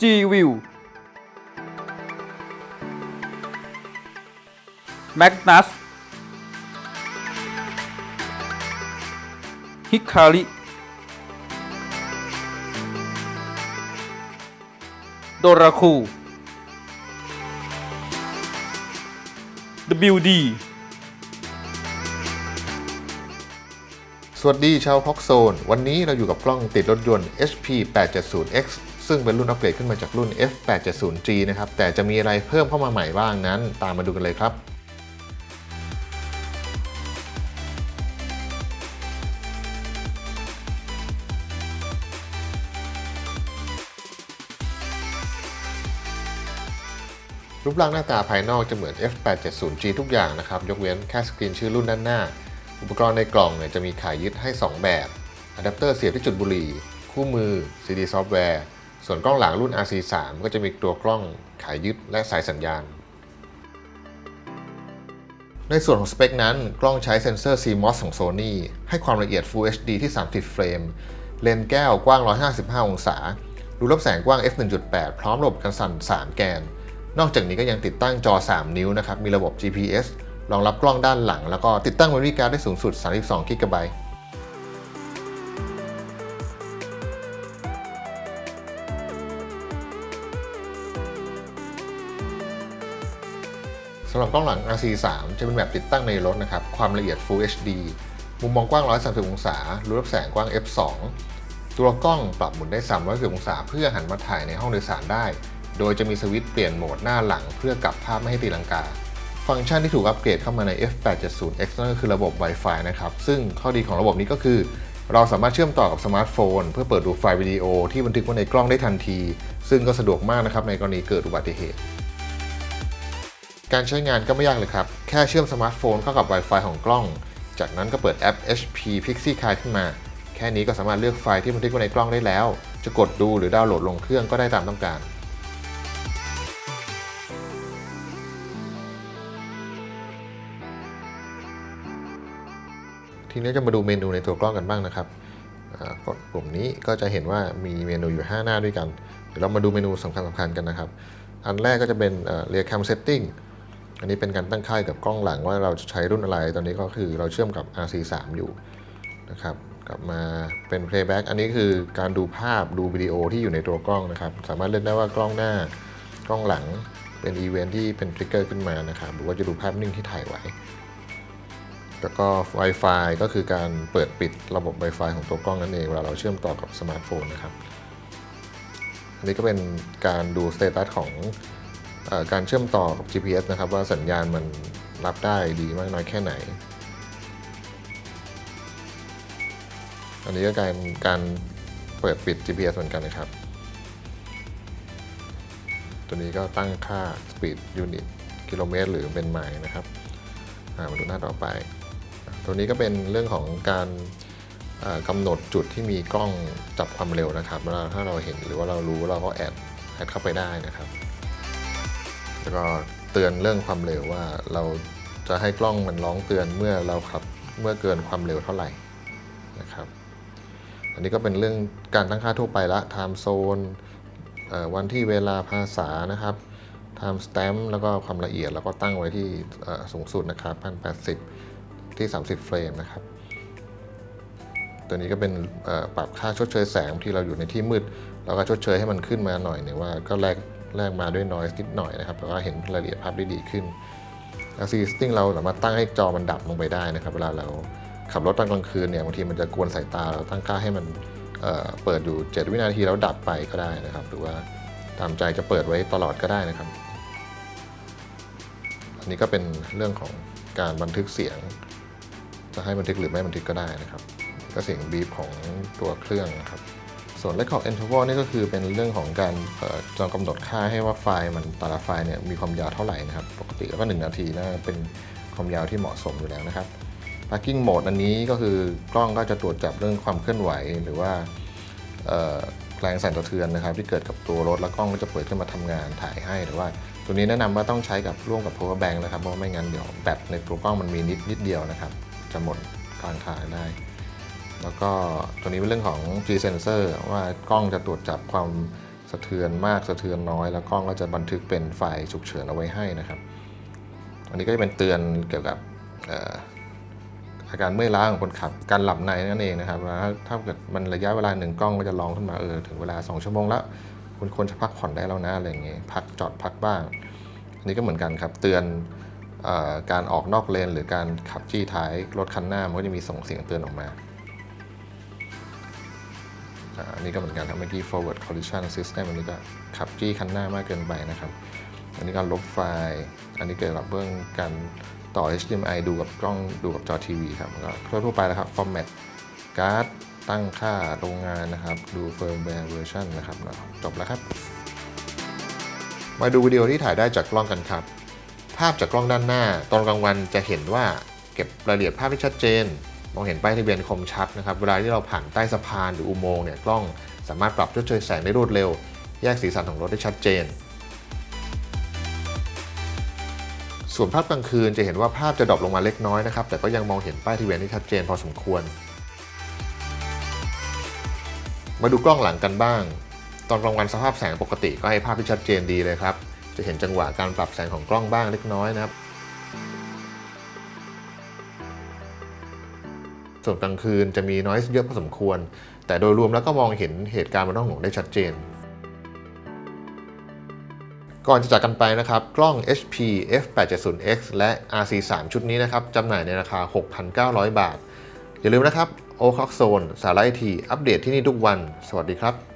G View Magnus Hikari Doraku WD สวัสดีชาวพ็อกโซน วันนี้เราอยู่กับกล้องติดรถยนต์ HP 870X ซึ่งเป็นรุ่นอัปเกรดขึ้นมาจากรุ่น F 870G นะครับ แต่จะมีอะไรเพิ่มเข้ามาใหม่บ้างนั้น ตามมาดูกันเลยครับรูปร่างหน้าตาภายนอกจะเหมือน F870G ทุกอย่างนะครับ ยกเว้นแค่สกรีนชื่อรุ่นด้านหน้า อุปกรณ์ในกล่องเนี่ยจะมีขายยึดให้ 2 แบบอะแดปเตอร์เสียบที่จุดบุหรี่ คู่มือ CD ซอฟต์แวร์ ส่วนกล้องหลังรุ่น RC3 ก็จะมีตัวกล้องขายยึดและสายสัญญาณ ในส่วนของสเปคนั้น กล้องใช้เซ็นเซอร์ CMOS ของ Sony ให้ความละเอียด Full HD ที่ 30 เฟรม เลนส์แก้วกว้าง 155 องศา รูรับแสงกว้าง f1.8 พร้อมระบบกันสั่น 3 แกน นอกจากนี้ก็ยังติดตั้งจอ 3 นิ้วนะครับ มีระบบ GPS รองรับกล้องด้านหลัง แล้วก็ติดตั้ง Memory Card ได้สูงสุด 32 GB สำหรับกล้องหลัง RC3 จะเป็นแบบติดตั้งในรถนะครับ ความละเอียด Full HD มุมมองกว้าง 130 องศา รูรับแสงกว้าง f2 ตัวกล้องปรับหมุนได้ 360 องศา เพื่อหันมาถ่ายในห้องโดยสารได้ โดยจะมีสวิตช์เปลี่ยนโหมดหน้าหลัง เพื่อกลับภาพไม่ให้ตีลังกา ฟังก์ชันที่ถูกอัปเกรดเข้ามาใน F870X นั่นก็คือระบบ Wi-Fi นะครับ ซึ่งข้อดีของระบบนี้ก็คือ เราสามารถเชื่อมต่อกับสมาร์ทโฟน เพื่อเปิดดูไฟล์วิดีโอที่บันทึกไว้ในกล้องได้ทันที ซึ่งก็สะดวกมากนะครับในกรณีเกิดอุบัติเหตุ การใช้งานก็ไม่ยากเลยครับ แค่เชื่อมสมาร์ทโฟนเข้ากับ Wi-Fi ของกล้อง จากนั้นก็เปิดแอป HP Pixie Card ขึ้นมา แค่นี้ก็สามารถเลือกไฟล์ที่บันทึกไว้ในกล้องได้แล้ว จะกดดูหรือดาวน์โหลดลงเครื่องก็ได้ตามต้องการทีนี้จะมาดูเมนูในตัวกล้องกันบ้างนะครับกดปุ่มนี้ก็จะเห็นว่ามีเมนูอยู่ 5 หน้าด้วยกัน เดี๋ยวเรามาดูเมนูสำคัญสำคัญๆกันนะครับ อันแรกก็จะเป็นเอ่อ Rear Cam Setting อันนี้เป็นการตั้งค่ายกับกล้องหลังว่าเราจะใช้รุ่นอะไร ตอนนี้ก็คือเราเชื่อมกับ RC3 อยู่นะครับกลับมาเป็น Playback อันนี้คือการดูภาพดูวิดีโอที่อยู่ในตัวกล้องนะครับ สามารถเลือกได้ว่ากล้องหน้ากล้องหลังเป็นอีเวนท์ที่เป็นทริกเกอร์ขึ้นมานะครับ หรือว่าจะดูภาพนิ่งที่ถ่ายไว้ แล้วก็ Wi-Fi ก็คือการเปิดปิดระบบ Wi-Fi ของตัวกล้องนั่นเอง เวลาเราเชื่อมต่อกับสมาร์ทโฟนนะครับ อันนี้ก็เป็นการดูสเตตัสของ การเชื่อมต่อกับ GPS นะครับ ว่าสัญญาณมันรับได้ดีมากน้อยแค่ไหน อันนี้ก็การการเปิดปิด GPS เหมือนกันนะครับ ตัวนี้ก็ตั้งค่า speed unit กิโลเมตร หรือเป็นไมล์นะครับามาดูหน้าต่อไป ตัวนี้ก็เป็นเรื่องของการกำหนดจุดที่มีกล้องจับความเร็วนะครับเวลาถ้าเราเห็นหรือว่าเรารู้เราก็แอดแอดเข้าไปได้นะครับ แล้วก็เตือนเรื่องความเร็วว่าเราจะให้กล้องมันร้องเตือนเมื่อเราขับเมื่อเกินความเร็วเท่าไหร่นะครับอันนี้ก็เป็นเรื่องการตั้งค่าทั่วไปละ time zone วันที่เวลาภาษานะครับ time stamp แล้วก็ความละเอียด แล้วก็ตั้งไว้ที่สูงสุดนะครับ1080 ที่ 30 เฟรมนะครับ ตัวนี้ก็เป็นปรับค่าชดเชยแสงที่เราอยู่ในที่มืดเราก็ชดเชยให้มันขึ้นมาหน่อยหนึ่งว่าก็แลก แลกมาด้วยนอยส์นิดหน่อยนะครับแล้วก็เห็นรายละเอียดภาพได้ดีขึ้น LCD setting เราสามารถตั้งให้จอมันดับลงไปได้นะครับ เวลาเราขับรถตอนกลางคืนเนี่ยบางทีมันจะกวนสายตาเราตั้งค่าให้มันเเปิดอยู่ 7 วินาทีแล้วดับไปก็ได้นะครับ หรือว่าตามใจจะเปิดไว้ตลอดก็ได้นะครับ อันนี้ก็เป็นเรื่องของการบันทึกเสียง จะให้บันทึกหรือไม่บันทึกก็ได้นะครับ ก็เสียงบีบของตัวเครื่องนะครับ ส่วน record interval นี่ก็คือเป็นเรื่องของการจองกำหนดค่าให้ว่าไฟล์มันแต่ละไฟล์เนี่ยมีความยาวเท่าไหร่นะครับ ปกติแล้วก็ 1 นาทีนะเป็นความยาวที่เหมาะสมอยู่แล้วนะครับ parking mode อันนี้ก็คือกล้องก็จะตรวจจับเรื่องความเคลื่อนไหวหรือว่าแรงสั่นสะเทือนนะครับที่เกิดกับตัวรถแล้วกล้องก็จะเปิดขึ้นมาทำงานถ่ายให้หรือว่า ตัวนี้แนะนำว่าต้องใช้กับร่วมกับ power bank นะครับเพราะไม่งั้นเดี๋ยวแบตในตัวกล้องมันมีนิดนิดเดียวนะครับ จะหมดกลางทางได้ แล้วก็ตัวนี้เป็นเรื่องของ G sensor ว่ากล้องจะตรวจจับความสะเทือนมากสะเทือนน้อย แล้วกล้องก็จะบันทึกเป็นไฟล์ฉุกเฉินเอาไว้ให้นะครับ อันนี้ก็จะเป็นเตือนเกี่ยวกับอาการเมื่อยล้าของคนขับ การหลับในนั่นเองนะครับถ้าเกิดมันระยะเวลาหนึ่งกล้องก็จะร้องขึ้นมาเออถึงเวลา 2 ชั่วโมงแล้วคุณควรจะพักผ่อนได้แล้วนะอะไรอย่างเงี้ยพักจอดพักบ้าง อันนี้ก็เหมือนกันครับ เตือนออการออกนอกเลน หรือการขับจี้ท้ายรถคันหน้ามันก็จะมีส่งเสียงเตือนออกมา อันนี้ก็เหมือนกันครับเมื่อกี้ forward collision system อันนี้ก็ขับจี้คันหน้ามากเกินไปนะครับ อันนี้การลบไฟล์ อันนี้เกี่ยวกับเรื่องการต่อ HDMI ดูกับกล้องดูกับจอทีวีครับก็ทั่วไปแล้วครับ format การ์ดตั้งค่าโรงงานนะครับ ดู firmware version นะครับจบแล้วครับ มาดูวิดีโอที่ถ่ายได้จากกล้องกันครับ ภาพจากกล้องด้านหน้า ตอนกลางวันจะเห็นว่าเก็บรายละเอียดภาพที่ชัดเจน มองเห็นป้ายทะเบียนคมชัดนะครับเวลาที่เราผ่านใต้สะพานหรืออุโมงค์เนี่ยกล้องสามารถปรับชดเชยแสงได้รวดเร็ว แยกสีสันของรถได้ชัดเจน ส่วนภาพกลางคืนจะเห็นว่าภาพจะดรอปลงมาเล็กน้อยนะครับแต่ก็ยังมองเห็นป้ายทะเบียนที่ชัดเจนพอสมควร มาดูกล้องหลังกันบ้าง ตอนกลางวันสภาพแสงปกติก็ให้ภาพที่ชัดเจนดีเลยครับจะเห็นจังหวะการปรับแสงของกล้องบ้างเล็กน้อยนะครับ ส่วนกลางคืนจะมีน้อยเยอะพอสมควร แต่โดยรวมแล้วก็มองเห็นเหตุการณ์บนท้องถนนได้ชัดเจน ก่อนจะจากกันไปนะครับ กล้อง HP f870x และ RC3 ชุดนี้นะครับจำหน่ายในราคา 6,900 บาท อย่าลืมนะครับ o c o x Zone สาระไอทีอัปเดตที่นี่ทุกวัน สวัสดีครับ